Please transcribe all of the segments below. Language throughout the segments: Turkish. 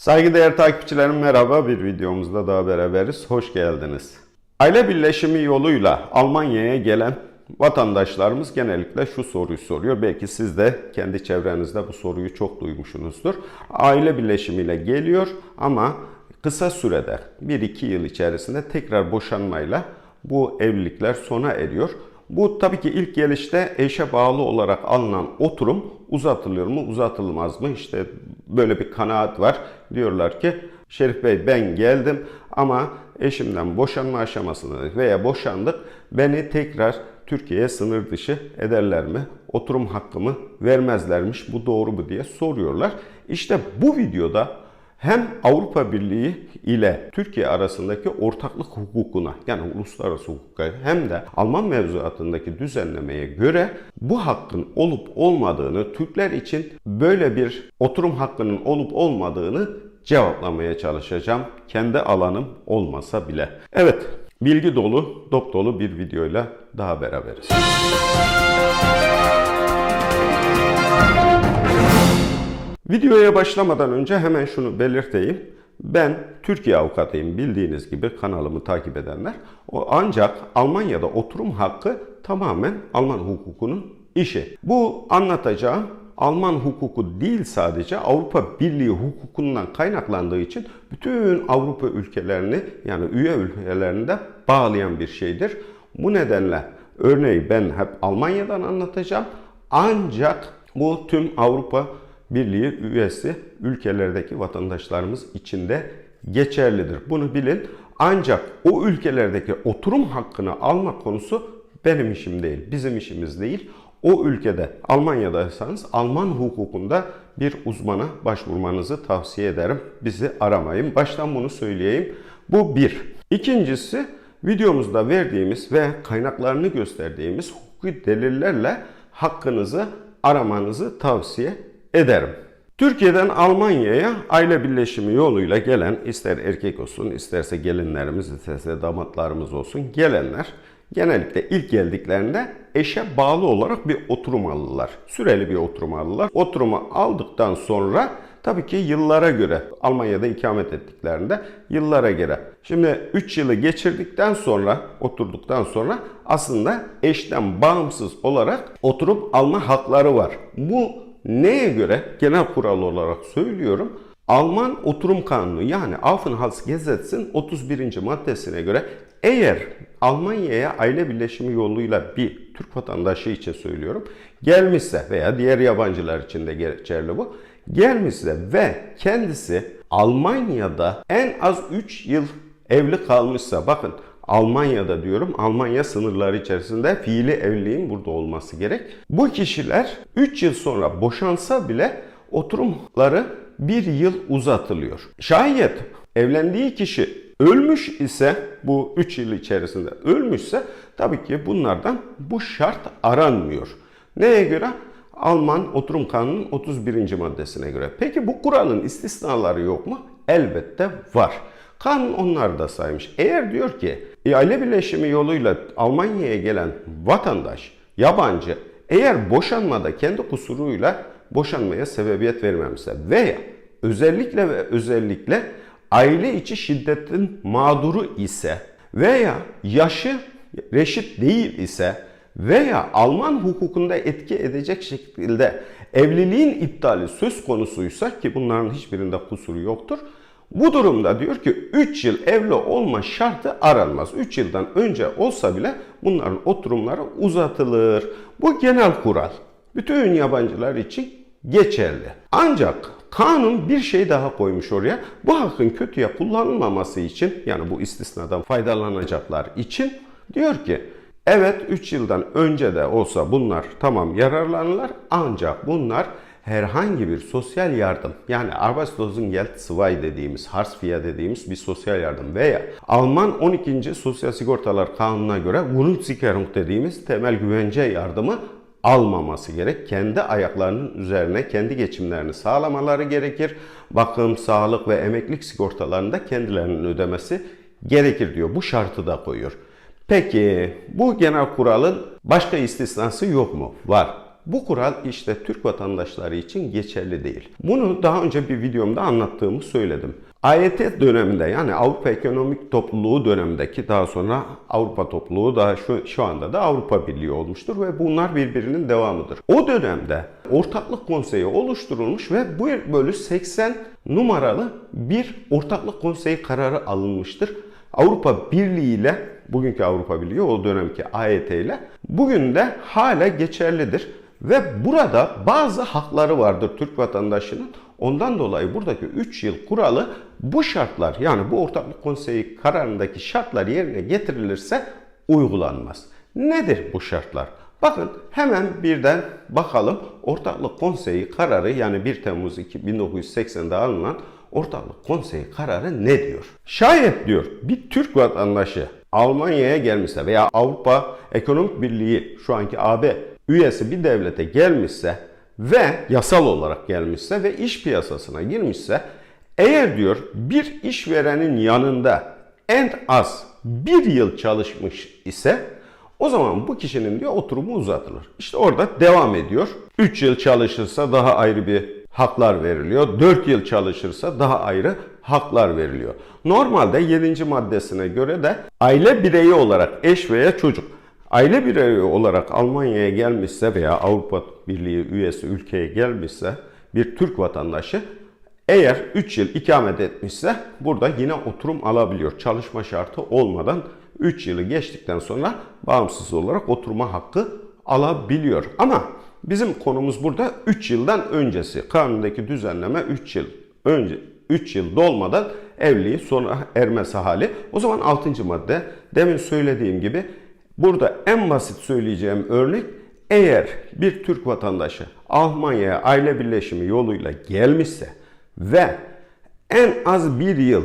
Saygıdeğer takipçilerim merhaba bir videomuzda daha beraberiz. Hoş geldiniz. Aile birleşimi yoluyla Almanya'ya gelen vatandaşlarımız genellikle şu soruyu soruyor. Belki siz de kendi çevrenizde bu soruyu çok duymuşsunuzdur. Aile birleşimiyle geliyor ama kısa sürede 1-2 yıl içerisinde tekrar boşanmayla bu evlilikler sona eriyor. Bu tabii ki ilk gelişte eşe bağlı olarak alınan oturum uzatılıyor mu uzatılmaz mı? İşte böyle bir kanaat var. Diyorlar ki Şerif Bey ben geldim ama eşimden boşanma aşamasında veya boşandık. Beni tekrar Türkiye'ye sınır dışı ederler mi? Oturum hakkımı vermezlermiş. Bu doğru mu diye soruyorlar. İşte bu videoda hem Avrupa Birliği ile Türkiye arasındaki ortaklık hukukuna yani uluslararası hukuka hem de Alman mevzuatındaki düzenlemeye göre bu hakkın olup olmadığını, Türkler için böyle bir oturum hakkının olup olmadığını cevaplamaya çalışacağım. Kendi alanım olmasa bile. Evet, bilgi dolu, dop dolu bir videoyla daha beraberiz. Videoya başlamadan önce hemen şunu belirteyim. Ben Türkiye avukatıyım bildiğiniz gibi kanalımı takip edenler. O ancak Almanya'da oturum hakkı tamamen Alman hukukunun işi. Bu anlatacağım Alman hukuku değil sadece Avrupa Birliği hukukundan kaynaklandığı için bütün Avrupa ülkelerini yani üye ülkelerini de bağlayan bir şeydir. Bu nedenle örneği ben hep Almanya'dan anlatacağım. Ancak bu tüm Avrupa Birliği üyesi ülkelerdeki vatandaşlarımız için de geçerlidir. Bunu bilin. Ancak o ülkelerdeki oturum hakkını alma konusu benim işim değil, bizim işimiz değil. O ülkede Almanya'daysanız Alman hukukunda bir uzmana başvurmanızı tavsiye ederim. Bizi aramayın. Baştan bunu söyleyeyim. Bu bir. İkincisi videomuzda verdiğimiz ve kaynaklarını gösterdiğimiz hukuki delillerle hakkınızı aramanızı tavsiye ederim. Türkiye'den Almanya'ya aile birleşimi yoluyla gelen ister erkek olsun isterse gelinlerimiz isterse damatlarımız olsun gelenler genellikle ilk geldiklerinde eşe bağlı olarak bir oturum alırlar. Süreli bir oturum alırlar. Oturumu aldıktan sonra tabii ki yıllara göre Almanya'da ikamet ettiklerinde yıllara göre. Şimdi 3 yılı geçirdikten sonra oturduktan sonra aslında eşten bağımsız olarak oturum alma hakları var. Bu neye göre genel kural olarak söylüyorum. Alman oturum kanunu yani Aufenthaltsgesetz'in 31. maddesine göre eğer Almanya'ya aile birleşimi yoluyla bir Türk vatandaşı için söylüyorum gelmişse veya diğer yabancılar için de geçerli bu gelmişse ve kendisi Almanya'da en az 3 yıl evli kalmışsa bakın Almanya'da diyorum Almanya sınırları içerisinde fiili evliliğin burada olması gerek. Bu kişiler 3 yıl sonra boşansa bile oturumları 1 yıl uzatılıyor. Şayet evlendiği kişi ölmüş ise bu 3 yıl içerisinde ölmüşse tabii ki bunlardan bu şart aranmıyor. Neye göre? Alman Oturum Kanunu'nun 31. maddesine göre. Peki bu kuralın istisnaları yok mu? Elbette var. Kanun onları da saymış. Eğer diyor ki e, aile birleşimi yoluyla Almanya'ya gelen vatandaş, yabancı eğer boşanmada kendi kusuruyla boşanmaya sebebiyet vermemişse veya özellikle ve özellikle aile içi şiddetin mağduru ise veya yaşı reşit değil ise veya Alman hukukunda etki edecek şekilde evliliğin iptali söz konusuysa ki bunların hiçbirinde kusuru yoktur. Bu durumda diyor ki 3 yıl evli olma şartı aranmaz. 3 yıldan önce olsa bile bunların oturumları uzatılır. Bu genel kural. Bütün yabancılar için geçerli. Ancak kanun bir şey daha koymuş oraya. Bu hakkın kötüye kullanılmaması için yani bu istisnadan faydalanacaklar için diyor ki evet 3 yıldan önce de olsa bunlar tamam yararlanırlar ancak bunlar herhangi bir sosyal yardım yani Arbeitslosengeld 2 dediğimiz Hartz IV dediğimiz bir sosyal yardım veya Alman 12. Sosyal Sigortalar Kanunu'na göre Grundsicherung dediğimiz temel güvence yardımı almaması gerek. Kendi ayaklarının üzerine kendi geçimlerini sağlamaları gerekir. Bakım, sağlık ve emeklilik sigortalarını da kendilerinin ödemesi gerekir diyor. Bu şartı da koyuyor. Peki bu genel kuralın başka istisnası yok mu? Var. Bu kural işte Türk vatandaşları için geçerli değil. Bunu daha önce bir videomda anlattığımı söyledim. AYT döneminde yani Avrupa Ekonomik Topluluğu dönemindeki daha sonra Avrupa Topluluğu daha şu, şu anda da Avrupa Birliği olmuştur ve bunlar birbirinin devamıdır. O dönemde ortaklık konseyi oluşturulmuş ve bu bölü 80 numaralı bir ortaklık konseyi kararı alınmıştır. Avrupa Birliği ile bugünkü Avrupa Birliği o dönemki AYT ile bugün de hala geçerlidir. Ve burada bazı hakları vardır Türk vatandaşının. Ondan dolayı buradaki 3 yıl kuralı bu şartlar yani bu ortaklık konseyi kararındaki şartlar yerine getirilirse uygulanmaz. Nedir bu şartlar? Bakın hemen birden bakalım ortaklık konseyi kararı yani 1 Temmuz 1980'de alınan ortaklık konseyi kararı ne diyor? Şayet diyor bir Türk vatandaşı Almanya'ya gelmişse veya Avrupa Ekonomik Birliği şu anki AB üyesi bir devlete gelmişse ve yasal olarak gelmişse ve iş piyasasına girmişse eğer diyor bir işverenin yanında en az bir yıl çalışmış ise o zaman bu kişinin diyor oturumu uzatılır. İşte orada devam ediyor. 3 yıl çalışırsa daha ayrı bir haklar veriliyor. 4 yıl çalışırsa daha ayrı haklar veriliyor. Normalde 7. maddesine göre de aile bireyi olarak eş veya çocuk aile bireyi olarak Almanya'ya gelmişse veya Avrupa Birliği üyesi ülkeye gelmişse bir Türk vatandaşı eğer 3 yıl ikamet etmişse burada yine oturum alabiliyor. Çalışma şartı olmadan 3 yılı geçtikten sonra bağımsız olarak oturma hakkı alabiliyor. Ama bizim konumuz burada 3 yıldan öncesi. Kanundaki düzenleme 3 yıl önce 3 yıl dolmadan evliliğin sona ermesi hali. O zaman 6. madde demin söylediğim gibi burada en basit söyleyeceğim örnek eğer bir Türk vatandaşı Almanya'ya aile birleşimi yoluyla gelmişse ve en az bir yıl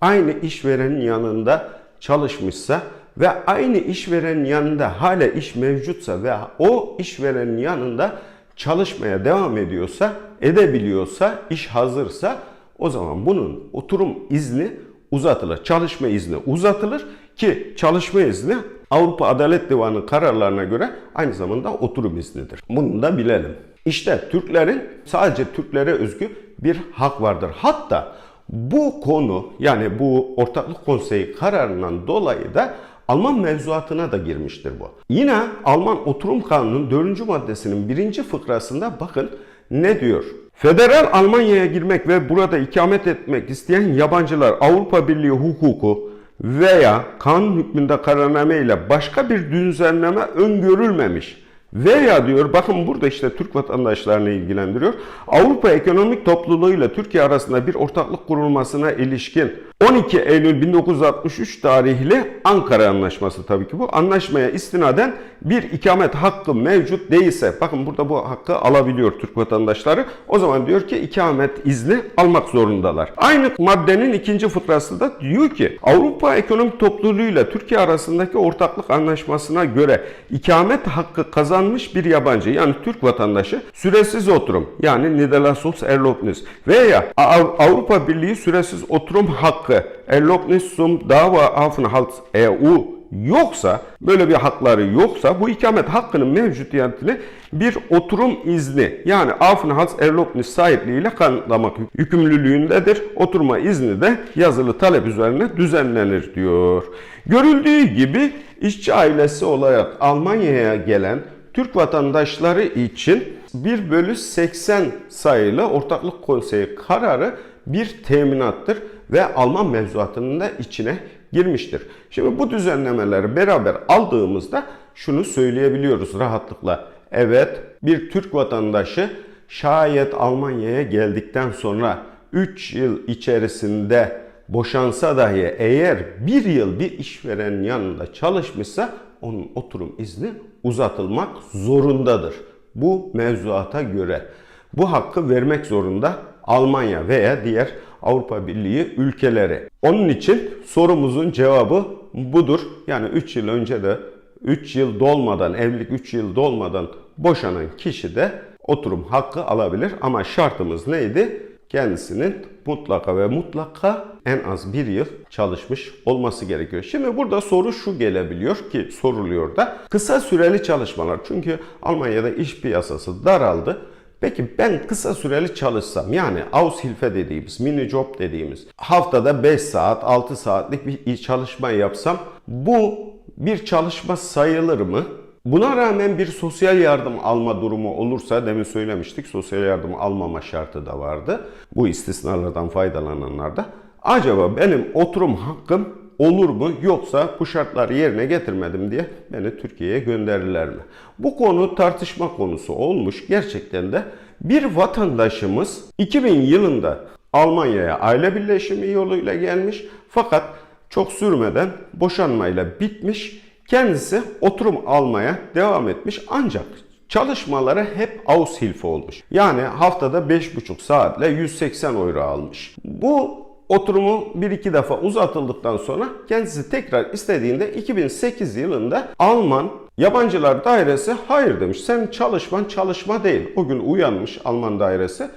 aynı işverenin yanında çalışmışsa ve aynı işverenin yanında hala iş mevcutsa ve o işverenin yanında çalışmaya devam ediyorsa, edebiliyorsa, iş hazırsa o zaman bunun oturum izni uzatılır. Çalışma izni uzatılır ki çalışma izni Avrupa Adalet Divanı kararlarına göre aynı zamanda oturum iznidir. Bunu da bilelim. İşte Türklerin sadece Türklere özgü bir hak vardır. Hatta bu konu yani bu ortaklık konseyi kararından dolayı da Alman mevzuatına da girmiştir bu. Yine Alman Oturum Kanunu'nun 4. maddesinin 1. fıkrasında bakın ne diyor? Federal Almanya'ya girmek ve burada ikamet etmek isteyen yabancılar Avrupa Birliği hukuku veya kanun hükmünde kararname ile başka bir düzenleme öngörülmemiş veya diyor bakın burada işte Türk vatandaşlarını ilgilendiriyor. Avrupa Ekonomik Topluluğu ile Türkiye arasında bir ortaklık kurulmasına ilişkin 12 Eylül 1963 tarihli Ankara Anlaşması tabii ki bu. Anlaşmaya istinaden bir ikamet hakkı mevcut değilse bakın burada bu hakkı alabiliyor Türk vatandaşları. O zaman diyor ki ikamet izni almak zorundalar. Aynı maddenin ikinci fıkrası da diyor ki Avrupa Ekonomik Topluluğu ile Türkiye arasındaki ortaklık anlaşmasına göre ikamet hakkı kazanmış bir yabancı yani Türk vatandaşı süresiz oturum yani Niederlassungs Erlaubnis veya Avrupa Birliği süresiz oturum hakkı Erlaubnis zum Daueraufenthalt EU yoksa, böyle bir hakları yoksa bu ikamet hakkının mevcudiyetini bir oturum izni yani Aufenthalt Erlaubnis sahipliğiyle kanıtlamak yükümlülüğündedir. Oturma izni de yazılı talep üzerine düzenlenir diyor. Görüldüğü gibi işçi ailesi olarak Almanya'ya gelen Türk vatandaşları için 1 bölü 80 sayılı ortaklık konseyi kararı bir teminattır ve Alman mevzuatının da içine girmiştir. Şimdi bu düzenlemeleri beraber aldığımızda şunu söyleyebiliyoruz rahatlıkla. Evet bir Türk vatandaşı şayet Almanya'ya geldikten sonra 3 yıl içerisinde boşansa dahi eğer bir yıl bir işverenin yanında çalışmışsa onun oturum izni uzatılmak zorundadır. Bu mevzuata göre. Bu hakkı vermek zorunda Almanya veya diğer Avrupa Birliği ülkeleri. Onun için sorumuzun cevabı budur. Yani 3 yıl önce de 3 yıl dolmadan, evlilik 3 yıl dolmadan boşanan kişi de oturum hakkı alabilir. Ama şartımız neydi? kendisinin mutlaka ve mutlaka en az bir yıl çalışmış olması gerekiyor. Şimdi burada soru şu gelebiliyor ki soruluyor da kısa süreli çalışmalar. Çünkü Almanya'da iş piyasası daraldı. Peki ben kısa süreli çalışsam yani Aushilfe dediğimiz, mini job dediğimiz haftada 5 saat, 6 saatlik bir çalışma yapsam bu bir çalışma sayılır mı? Buna rağmen bir sosyal yardım alma durumu olursa demin söylemiştik sosyal yardım almama şartı da vardı. Bu istisnalardan faydalananlarda acaba benim oturum hakkım olur mu yoksa bu şartları yerine getirmedim diye beni Türkiye'ye gönderirler mi? Bu konu tartışma konusu olmuş. Gerçekten de bir vatandaşımız 2000 yılında Almanya'ya aile birleşimi yoluyla gelmiş fakat çok sürmeden boşanmayla bitmiş. Kendisi oturum almaya devam etmiş ancak çalışmaları hep Aushilfe olmuş. Yani haftada 5,5 saatle 180 euro almış. Bu oturumu bir iki defa uzatıldıktan sonra kendisi tekrar istediğinde 2008 yılında Alman Yabancılar Dairesi hayır demiş. Sen çalışman çalışma değil. O gün uyanmış Alman dairesi.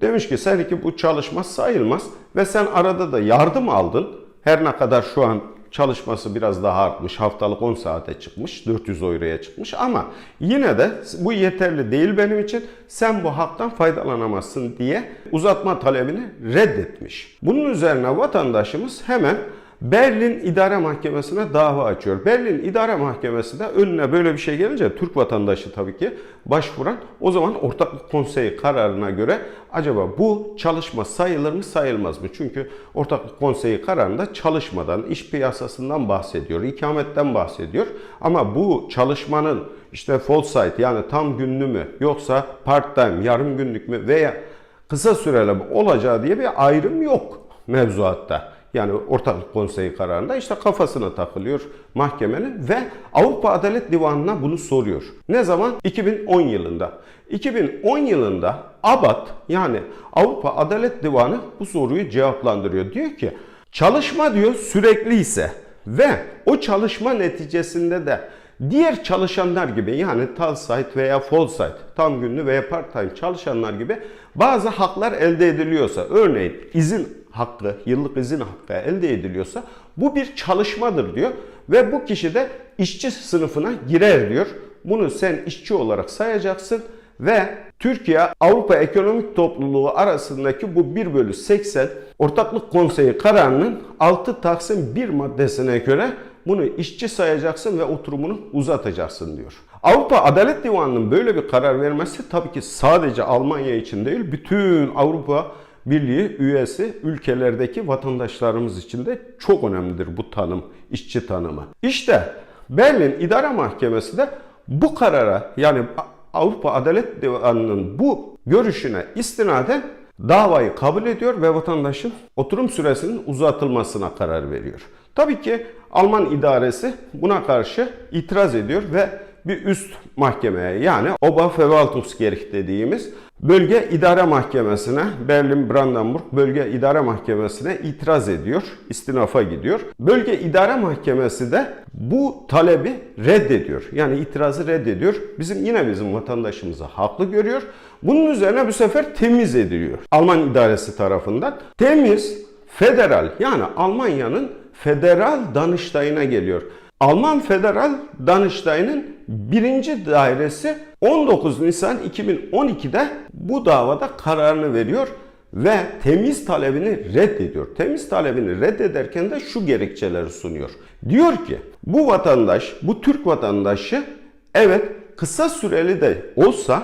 Demiş ki seninki bu çalışma sayılmaz ve sen arada da yardım aldın. Her ne kadar şu an çalışması biraz daha artmış. Haftalık 10 saate çıkmış. 400 euroya çıkmış ama yine de bu yeterli değil benim için. Sen bu haktan faydalanamazsın diye uzatma talebini reddetmiş. Bunun üzerine vatandaşımız hemen Berlin İdare Mahkemesi'ne dava açıyor. Berlin İdare Mahkemesi de önüne böyle bir şey gelince Türk vatandaşı tabii ki başvuran o zaman ortaklık konseyi kararına göre acaba bu çalışma sayılır mı sayılmaz mı? Çünkü ortaklık konseyi kararında çalışmadan, iş piyasasından bahsediyor, ikametten bahsediyor. Ama bu çalışmanın işte full site yani tam günlü mü yoksa part time, yarım günlük mü veya kısa süreli olacağı diye bir ayrım yok mevzuatta. Yani ortaklık konseyi kararında işte kafasına takılıyor mahkemenin ve Avrupa Adalet Divanı'na bunu soruyor. Ne zaman? 2010 yılında. 2010 yılında ABAD yani Avrupa Adalet Divanı bu soruyu cevaplandırıyor. Diyor ki çalışma diyor sürekli ise ve o çalışma neticesinde de diğer çalışanlar gibi yani tal site veya full site, tam günlü veya part time çalışanlar gibi bazı haklar elde ediliyorsa, örneğin izin hakkı, yıllık izin hakkı elde ediliyorsa bu bir çalışmadır diyor ve bu kişi de işçi sınıfına girer diyor. Bunu sen işçi olarak sayacaksın ve Türkiye Avrupa Ekonomik Topluluğu arasındaki bu 1 bölü 80 ortaklık konseyi kararının 6 Taksim 1 maddesine göre bunu işçi sayacaksın ve oturumunu uzatacaksın diyor. Avrupa Adalet Divanı'nın böyle bir karar vermesi tabii ki sadece Almanya için değil, bütün Avrupa Birliği üyesi ülkelerdeki vatandaşlarımız için de çok önemlidir bu tanım, işçi tanımı. İşte Berlin İdare Mahkemesi de bu karara yani Avrupa Adalet Divanı'nın bu görüşüne istinaden davayı kabul ediyor ve vatandaşın oturum süresinin uzatılmasına karar veriyor. Tabii ki Alman idaresi buna karşı itiraz ediyor ve bir üst mahkemeye yani Oberverwaltungsgericht dediğimiz bölge idare mahkemesine Berlin Brandenburg bölge idare mahkemesine itiraz ediyor. istinafa gidiyor. Bölge idare mahkemesi de bu talebi reddediyor. Yani itirazı reddediyor. Bizim yine bizim vatandaşımızı haklı görüyor. Bunun üzerine bu sefer temiz ediliyor. Alman idaresi tarafından. Temiz federal yani Almanya'nın federal danıştayına geliyor. Alman Federal Danıştay'ın birinci dairesi 19 Nisan 2012'de bu davada kararını veriyor ve temiz talebini reddediyor. Temiz talebini reddederken de şu gerekçeleri sunuyor. Diyor ki bu vatandaş, bu Türk vatandaşı evet kısa süreli de olsa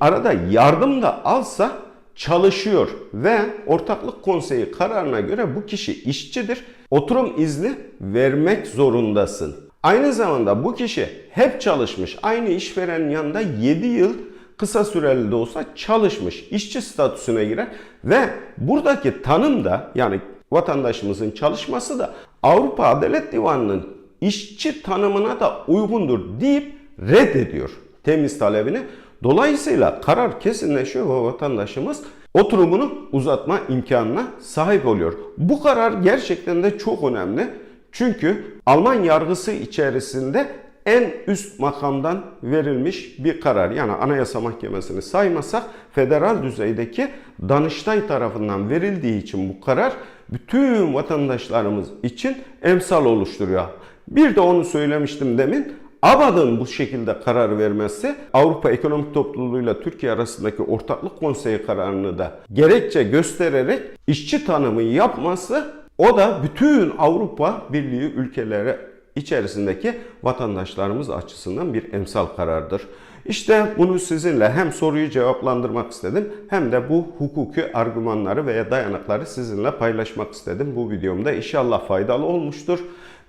arada yardım da alsa çalışıyor ve ortaklık konseyi kararına göre bu kişi işçidir. Oturum izni vermek zorundasın. Aynı zamanda bu kişi hep çalışmış. Aynı işverenin yanında 7 yıl kısa süreli de olsa çalışmış. işçi statüsüne girer ve buradaki tanım da yani vatandaşımızın çalışması da Avrupa Adalet Divanı'nın işçi tanımına da uygundur deyip reddediyor temiz talebini. Dolayısıyla karar kesinleşiyor ve vatandaşımız oturumunu uzatma imkanına sahip oluyor. Bu karar gerçekten de çok önemli. Çünkü Alman yargısı içerisinde en üst makamdan verilmiş bir karar. Yani Anayasa Mahkemesi'ni saymasak federal düzeydeki Danıştay tarafından verildiği için bu karar bütün vatandaşlarımız için emsal oluşturuyor. Bir de onu söylemiştim demin. ABAD'ın bu şekilde karar vermesi Avrupa Ekonomik Topluluğu'yla Türkiye arasındaki ortaklık konseyi kararını da gerekçe göstererek işçi tanımı yapması o da bütün Avrupa Birliği ülkeleri içerisindeki vatandaşlarımız açısından bir emsal karardır. İşte bunu sizinle hem soruyu cevaplandırmak istedim hem de bu hukuki argümanları veya dayanakları sizinle paylaşmak istedim. Bu videomda inşallah faydalı olmuştur.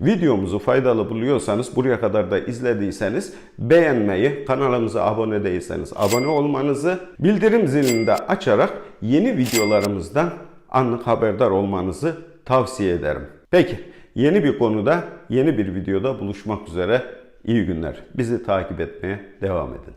Videomuzu faydalı buluyorsanız, buraya kadar da izlediyseniz beğenmeyi, kanalımıza abone değilseniz abone olmanızı, bildirim zilini de açarak yeni videolarımızdan anlık haberdar olmanızı tavsiye ederim. Peki, yeni bir konuda, yeni bir videoda buluşmak üzere. İyi günler. Bizi takip etmeye devam edin.